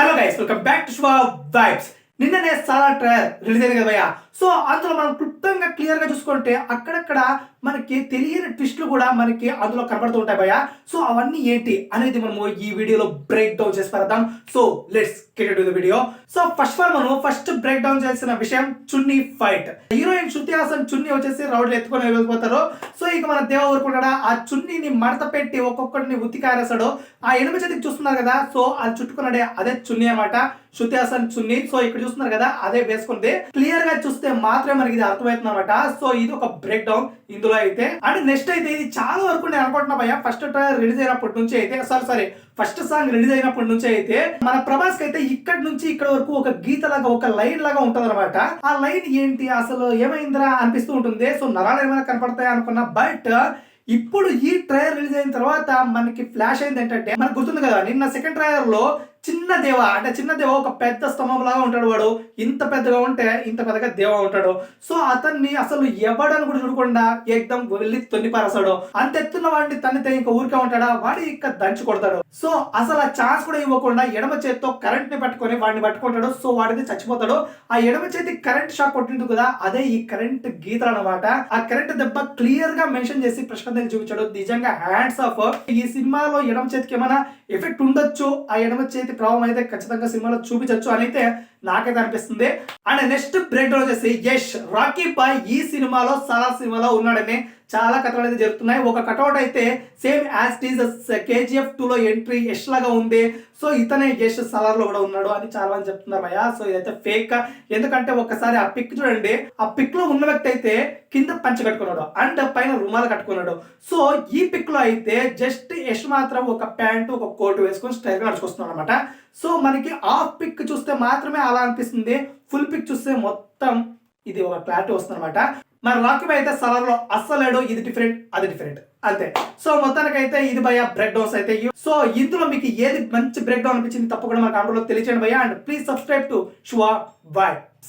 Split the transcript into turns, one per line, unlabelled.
Hello guys, welcome back to Schwab Vibes. నిన్ననే చాలా trial release అయింది కదా సో అందులో మనం క్లుప్తంగా క్లియర్గా చూసుకుంటే అక్కడక్కడ మనకి తెలియని ట్విస్ట్లు కూడా మనకి అందులో కనబడుతూ ఉంటాయి భయ్య. సో అవన్నీ ఏంటి అనేది మనము ఈ వీడియోలో బ్రేక్ డౌన్ చేసి పెడదాం. So let's get to the video so first of all మనం ఫస్ట్ బ్రేక్ డౌన్ చేసిన విషయం చున్నీ ఫైట్ హీరోయిన్ శృతి హాసన్ చున్నీ వచ్చేసి రౌడ్లు ఎత్తుకొని వెళ్ళిపోతారు. సో ఇక మన దేవ ఊరుకుంటాడా? ఆ చున్నీని మడత పెట్టి ఒక్కొక్కడిని ఉతికారేస్తాడు ఆ ఎనిమిది చేతికి చూస్తున్నారు కదా. సో అది చుట్టుకున్నాడే అదే చున్నీ అన్నమాట. శృతి హాసన్ చున్నీ. సో ఇక్కడ చూస్తున్నారు కదా అదే వేసుకుంది క్లియర్గా చూస్తే మాత్రమే మనకి ఇది అర్థమవుతుంది అనమాట సో ఇది ఒక బ్రేక్ డౌన్ ఇందులో అయితే. అండ్ నెక్స్ట్ అయితే ఇది చాలా వరకు నేను అనుకుంటున్నా భయ్య ఫస్ట్ ట్రైలర్ రిలీజ్ అయినప్పటి నుంచి అయితే sorry sorry first song release అయినప్పటి నుంచి అయితే మన ప్రభాస్కి అయితే ఇక్కడ నుంచి ఇక్కడ వరకు ఒక గీత లాగా ఒక లైన్ లాగా ఉంటది ఆ లైన్ ఏంటి? అసలు ఏమైందిరా అనిపిస్తూ ఉంటుంది. సో నరాలు ఏమైనా కనపడతాయి అనుకున్నా బట్ ఇప్పుడు ఈ ట్రైలర్ రిలీజ్ అయిన తర్వాత మనకి ఫ్లాష్ అయింది ఏంటంటే మనకు గుర్తుంది కదా నిన్న సెకండ్ ట్రైలర్లో చిన్న దేవ అంటే చిన్న దేవ ఒక పెద్ద స్తంభం లాగా ఉంటాడు వాడు. ఇంత పెద్దగా ఉంటే ఇంత పెద్దగా దేవ ఉంటాడు. సో అతన్ని అసలు ఎవడని కూడా చూడకుండా ఏకదం వెళ్ళి తొన్నిపారేస్తాడు అంత ఎత్తున్న వాడిని తన్నితే ఇంకా ఊరికే ఉంటాడా? వాడి ఇంకా దంచి కొడతాడు. సో అసలు ఆ ఛాన్స్ కూడా ఇవ్వకుండా ఎడమ చేతితో కరెంట్ని పట్టుకొని వాడిని పట్టుకుంటాడు. సో వాడిని చచ్చిపోతాడు. ఆ ఎడమ చేతి కరెంట్ షాక్ కొట్టింది కదా అదే ఈ కరెంట్ గీతలు అనమాట ఆ కరెంట్ దెబ్బ క్లియర్గా మెన్షన్ చేసి ప్రశాంత్ చూపించాడు. నిజంగా హ్యాండ్స్ ఆఫ్ ఈ సినిమాలో ఎడమ చేతికి ఏమైనా ఎఫెక్ట్ ఉండొచ్చు? ఆ ఎడమ చేతి ప్రభావం అయితే ఖచ్చితంగా సినిమాలో చూపించవచ్చు అని అయితే నాకైతే అనిపిస్తుంది. అండ్ నెక్స్ట్ బ్రేక్ డౌన్ వచ్చేసి యష్. రాకీ బాయ్ ఈ సినిమాలో సలార్ సినిమాలో ఉన్నాడని చాలా కథలు అయితే జరుగుతున్నాయి. ఒక కటౌట్ అయితే same as tease KGF two లో ఎంట్రీ యష్ లాగా ఉంది. సో ఇతనే యష్ సలార్లో కూడా ఉన్నాడు అని చాలా మంది చెప్తున్నారు భయ్య. సో ఇదైతే ఫేక్ ఎందుకంటే ఒకసారి ఆ పిక్ చూడండి. ఆ పిక్లో ఉన్న వ్యక్తి అయితే కింద పంచ కట్టుకున్నాడు. అండ్ పైన రుమాలు కట్టుకున్నాడు. సో ఈ పిక్లో అయితే జస్ట్ యష్ మాత్రం ఒక ప్యాంటు ఒక కోట్ వేసుకొని స్టైల్గా నడుచుకొస్తున్నాడు అనమాట సో మనకి ఆఫ్ పిక్ చూస్తే మాత్రమే అలా అనిపిస్తుంది. ఫుల్ పిక్ చూస్తే మొత్తం ఇది ఒక క్లారిటీ వస్తుంది అనమాట మరి రాకీ బాయ్ అయితే సలార్ అస్సలేడు ఇది డిఫరెంట్ అది డిఫరెంట్ అంతే. సో మొత్తానికైతే ఇది భయ బ్రేక్ డౌన్స్ అయితే. సో ఇందులో మీకు ఏది మంచి బ్రేక్ డౌన్ అనిపించింది తప్పకుండా మన కామెంట్లో తెలియచేయండి భయ్య. అండ్ ప్లీజ్ సబ్స్క్రైబ్ టు షువా బాయ్